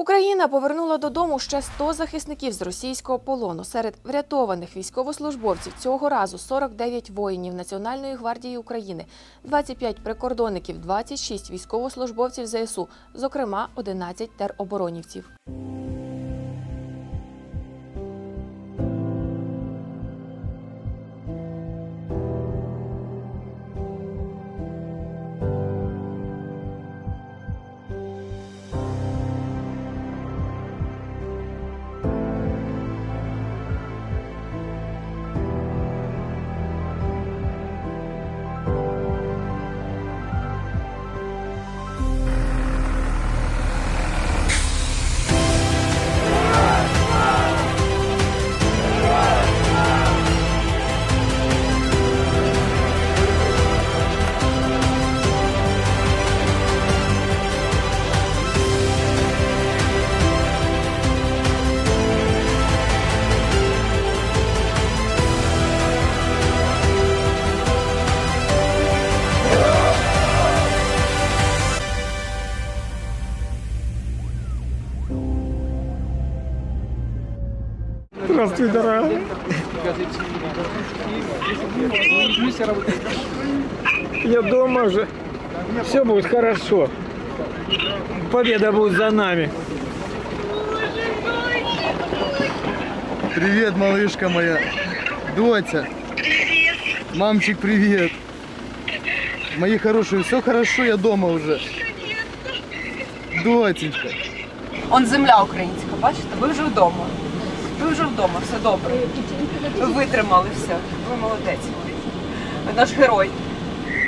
Україна повернула додому ще 100 захисників з російського полону. Серед врятованих військовослужбовців цього разу 49 воїнів Національної гвардії України, 25 прикордонників, 26 військовослужбовців ЗСУ, зокрема 11 тероборонівців. Здравствуй, дорогая. Я дома уже. Все будет хорошо. Победа будет за нами. Привет, малышка моя. Дотя. Мамчик, привет. Мои хорошие, все хорошо, я дома уже. Дотенька. Он земля українська, бачите? Ви вже вдома. Ви вже вдома, все добре. Ви витримали все. Ви молодець. Ви наш герой.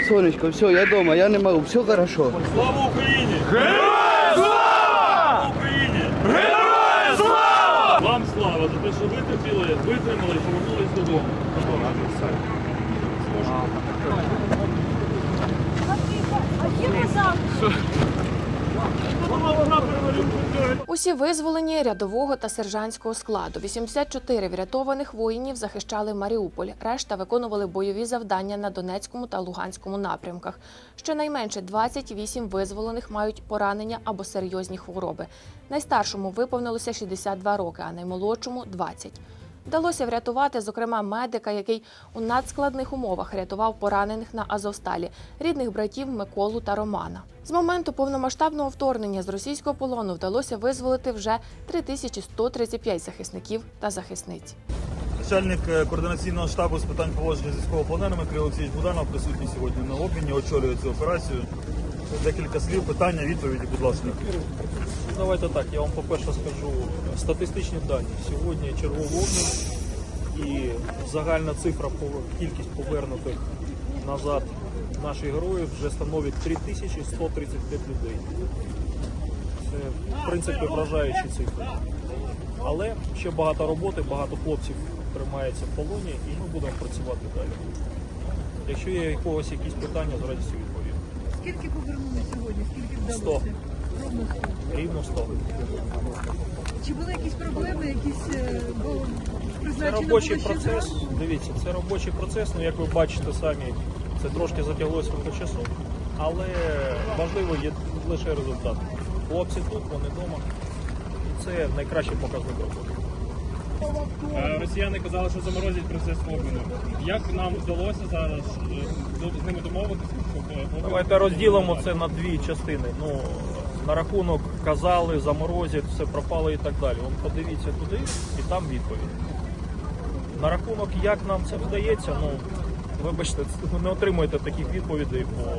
Сонечко, все, я дома, я не могу, все хорошо. Слава Україні! Героям слава! Україні! Героям слава! Вам слава за те, що витерпіли, витримали і повернулись додому. Усі визволені рядового та сержантського складу. 84 врятованих воїнів захищали Маріуполь. Решта виконували бойові завдання на Донецькому та Луганському напрямках. Щонайменше 28 визволених мають поранення або серйозні хвороби. Найстаршому виповнилося 62 роки, а наймолодшому 20. Вдалося врятувати, зокрема, медика, який у надскладних умовах рятував поранених на Азовсталі, рідних братів Миколу та Романа. З моменту повномасштабного вторгнення з російського полону вдалося визволити вже 3135 захисників та захисниць. Начальник е, координаційного штабу з питань поводження з військовополоненими Кирило Олексійович Буданов присутній сьогодні на обміні, очолює цю операцію. Декілька слів, питання, відповіді, будь ласка. Давайте так, я вам по-перше скажу статистичні дані. Сьогодні черговий і загальна цифра кількість повернутих назад наших героїв вже становить 3135 людей. Це, в принципі, вражаючі цифри. Але ще багато роботи, багато хлопців тримається в полоні і ми будемо працювати далі. Якщо є якогось якісь питання, з радістю відповім. Скільки повернули сьогодні? Скільки вдалося? 100. Ровно 100. Рівно 100. Чи були якісь проблеми, якісь е, бо Це робочий було ще процес. зразу? Дивіться, це робочий процес. Ну як ви бачите самі, це трошки затяглося по часу, але важливо є лише результат. Хлопці тут, вони вдома. І це найкращий показник роботи. Е, Росіяни казали, що заморозять процес обміну. Як нам вдалося зараз е, з ними домовитися, щоб е, Давайте розділимо це на дві частини. Ну на рахунок казали, заморозять, все пропало і так далі. Вон подивіться туди і там відповідь. На рахунок, як нам це вдається, ну вибачте, ви не отримуєте таких відповідей, бо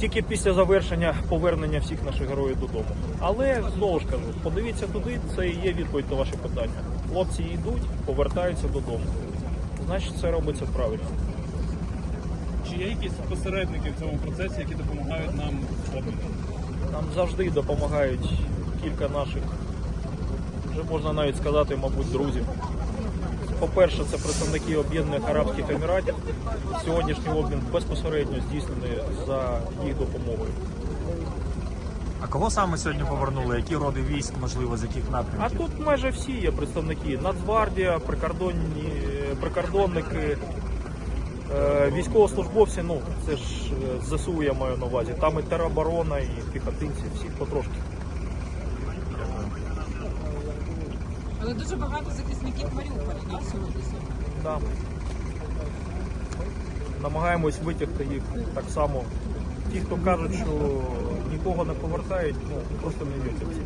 тільки після завершення повернення всіх наших героїв додому. Але знову ж кажу, подивіться туди, це і є відповідь на ваше питання. Хлопці йдуть, повертаються додому. Значить, це робиться правильно. чи є якісь посередники в цьому процесі, які допомагають нам? Нам завжди допомагають кілька наших, вже можна навіть сказати, мабуть, друзів. По-перше, це представники Об'єднаних Арабських Еміратів. Сьогоднішній обмін безпосередньо здійснений за їх допомогою. А кого саме сьогодні повернули? Які роди військ, можливо, з яких А тут майже всі є представники: Нацгвардія, прикордонні, прикордонники, е, військовослужбовці. Ну це ж е, ЗСУ я маю на увазі. Там і тероборона, і піхотинці, всіх потрошки. Дуже багато захисників Маріуполя, да, сьогодні? Так. Намагаємось витягти їх так само. Ті, хто кажуть, що нікого не повертають, ну просто не вірте в це.